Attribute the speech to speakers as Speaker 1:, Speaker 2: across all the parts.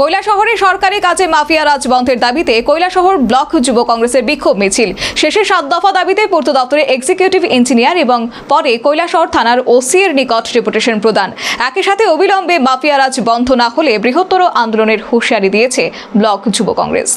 Speaker 1: কৈলাসহরে সরকারি কাজে মাফিয়া রাজ বন্ধের দাবিতে কৈলাসহর ব্লক যুব কংগ্রেসের বিক্ষোভ মিছিল। শেষে সাত দফা দাবিতে পূর্ত দপ্তরের এক্সিকিউটিভ ইঞ্জিনিয়ার এবং পরে কৈলাসহর থানার ওসি এর নিকট ডেপুটেশন প্রদান। একই সাথে অবিলম্বে মাফিয়া রাজ বন্ধ না হলে বৃহত্তর আন্দোলনের হুঁশিয়ারি দিয়েছে ব্লক যুব কংগ্রেস।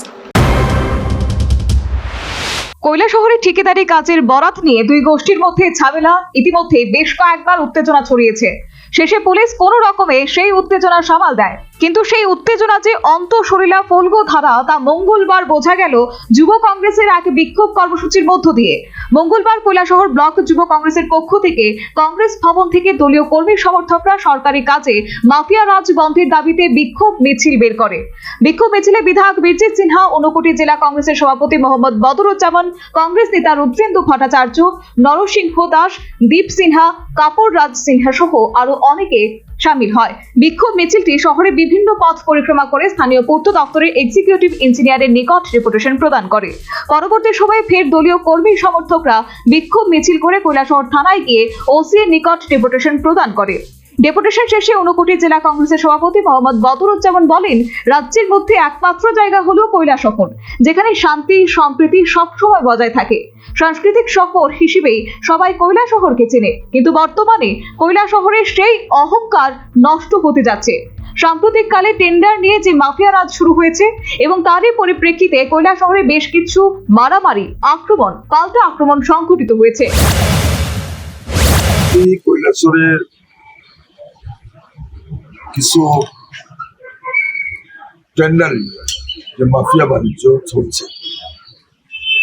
Speaker 1: কৈলাসহরে ঠিকাদারি কাজের বরাত নিয়ে দুই গোষ্ঠীর মধ্যে ঝামেলা, ইতিমধ্যে বেশ কয়েকবার উত্তেজনা ছড়িয়েছে। শেষে পুলিশ কোনো রকমে সেই উত্তেজনা সামাল দেয়। কিন্তু সেই উত্তেজনা যে অন্তঃসরিলা ফলগো ধারা, তা মঙ্গলবার বোঝা গেল যুব কংগ্রেসের এক বিক্ষোভ কর্মসূচির মধ্য দিয়ে। মঙ্গলবার কৈলাসহর ব্লক যুব কংগ্রেসের পক্ষ থেকে কংগ্রেস ভবন থেকে দলীয় কর্মী সমর্থকরা সরকারি কাজে মাফিয়া রাজ বন্ধের দাবিতে বিক্ষোভ মিছিল বের করে। বিক্ষোভ মিছিলে বিধায়ক বীরজিৎ সিনহা, ঊনকোটি জেলা কংগ্রেসের সভাপতি মোহাম্মদ বদরুজ্জামান, কংগ্রেস নেতা রুদ্রেন্দু ভট্টাচার্য, নরসিংহ দাস, দীপ সিনহা কাপড় রাজ সিনহা সহ আরও অনেকে সামিল হয়। বিক্ষোভ মিছিলটি শহরে বিভিন্ন পথ পরিক্রমা করে স্থানীয় পূর্ত দপ্তরের এক্সিকিউটিভ ইঞ্জিনিয়ারের নিকট রিপোর্টেশন প্রদান করে। পরবর্তী সময়ে ফের দলীয় কর্মী সমর্থকরা বিক্ষোভ মিছিল করে কৈলাসহর থানায় গিয়ে ওসি এর নিকট রিপোর্টেশন প্রদান করে। ডেপুটেশন শেষে ঊনকোটি জেলা কংগ্রেসের সভাপতি মোহাম্মদ বদরুজ্জামান বলেন, রাজ্যের মধ্যে একমাত্র জায়গা হলো কৈলাসহর যেখানে শান্তি, সম্প্রীতি সবসময় বজায় থাকে। সাংস্কৃতিক শহর হিসেবেই সবাই কৈলাসহরকে চেনে, কিন্তু বর্তমানে কৈলাসহরের সেই অহংকার নষ্ট হতে যাচ্ছে। সাম্প্রতিককালে টেন্ডার নিয়ে যে মাফিয়া রাজ শুরু হয়েছে এবং তারই পরিপ্রেক্ষিতে কৈলা শহরে বেশ কিছু মারামারি, আক্রমণ, পাল্টা আক্রমণ সংঘটিত হয়েছে।
Speaker 2: কৈলাসরের কিছু টেন্ডার যে মাফিয়া বাণিজ্য চলছে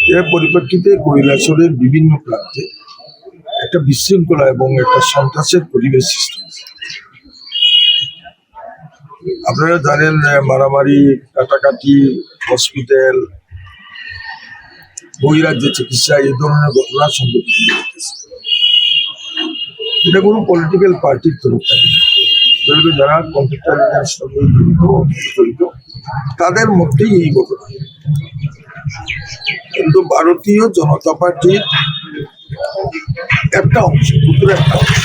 Speaker 2: এর পরিপ্রেক্ষিতে কৈলাসরের বিভিন্ন প্রান্তে একটা বিশৃঙ্খলা এবং একটা সন্ত্রাসের পরিবেশ সৃষ্টি আপনারা জানেন মারামারি, কাটাকাটি, হসপিটাল, বহিরাজ্যে চিকিৎসা এই ধরনের ঘটনা হতেছে এটা কোনো পলিটিক্যাল পার্টির তরফ থেকে। যারা কন্ট্রাক্টারের সঙ্গে জড়িত জড়িত, তাদের মধ্যেই এই ঘটনা। কিন্তু ভারতীয় জনতা পার্টির একটা অংশ ক্ষুদ্র একটা অংশ।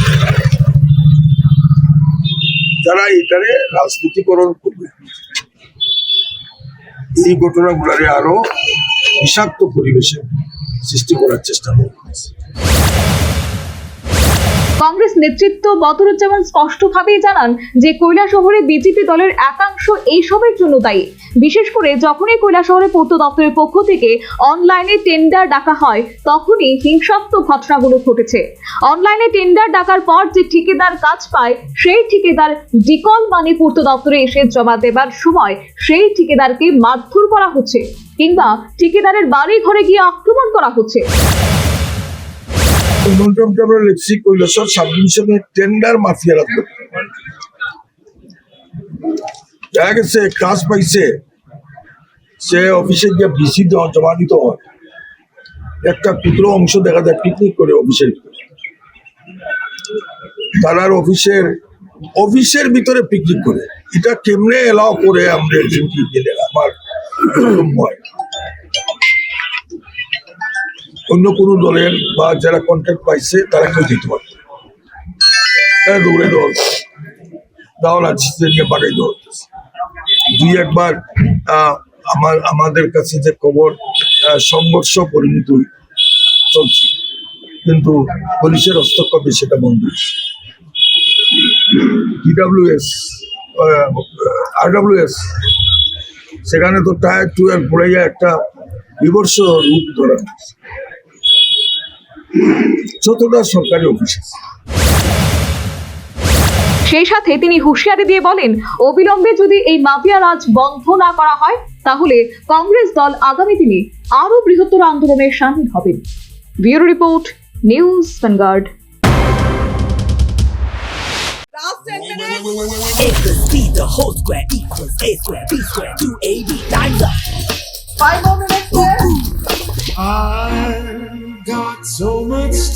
Speaker 2: যারা এটারে রাজনীতিকরণ করবে, এই ঘটনাগুলারে আরও বিষাক্ত পরিবেশে সৃষ্টি করার চেষ্টা করতেছে
Speaker 1: কংগ্রেস নেতৃত্ব বদরুজ্জামান স্পষ্টভাবেই জানান যে কৈলাসহরে বিজেপি দলের একাংশ এইসবের জন্য দায়ী। বিশেষ করে যখনই কৈলাসহরে পূর্ত দপ্তরের পক্ষ থেকে অনলাইনে টেন্ডার ডাকা হয়, তখনই হিংসাত্মক ঘটনাগুলো ঘটেছে। অনলাইনে টেন্ডার ডাকার পর যে ঠিকাদার কাজ পায়, সেই ঠিকাদার ডিকল মানে পূর্ত দপ্তরে এসে জমা দেবার সময় সেই ঠিকাদারকে মারধর করা হচ্ছে কিংবা ঠিকাদারের বাড়ি ঘরে গিয়ে আক্রমণ করা হচ্ছে।
Speaker 2: টেন্ডার দেখা গেছে, কাজ পাইছে। সে জমা দিতে হয়। একটা ক্ষুদ্র অংশ দেখা যায় পিকনিক করে অফিসের তারার অফিসের অফিসের ভিতরে পিকনিক করে। এটা কেমনে এলাও করে আমরা আমার অন্য কোনো দলের বা যারা কন্ট্রাক্ট পাইছে, তারা কেউ দিতে পারবে না। তারা দৌড়ে দেওয়া আছে নিয়ে বাগাই দেওয়া হচ্ছে দুই একবার আমার, আমাদের কাছে যে খবর সংঘর্ষ পরিণত চলছে কিন্তু পুলিশের হস্তক্ষেপে সেটা বন্ধ ডিডাব্লিউএস আরডাব্লিউএস সেখানে তো টায়ার টুয়ার পড়াইয়া একটা বিবর্ষ রূপ ধরা হয়েছে। যতটা সরকারি অফিস আছে।
Speaker 1: সেই সাথে তিনি হুঁশিয়ারি দিয়ে বলেন অবিলম্বে যদি এই মাফিয়া রাজ বন্ধ না করা হয় তাহলে কংগ্রেস দল আগামী দিনে আরও বৃহত্তর আন্দোলনে সামিল হবেন। Bureau report News Vanguard.
Speaker 3: A plus B, the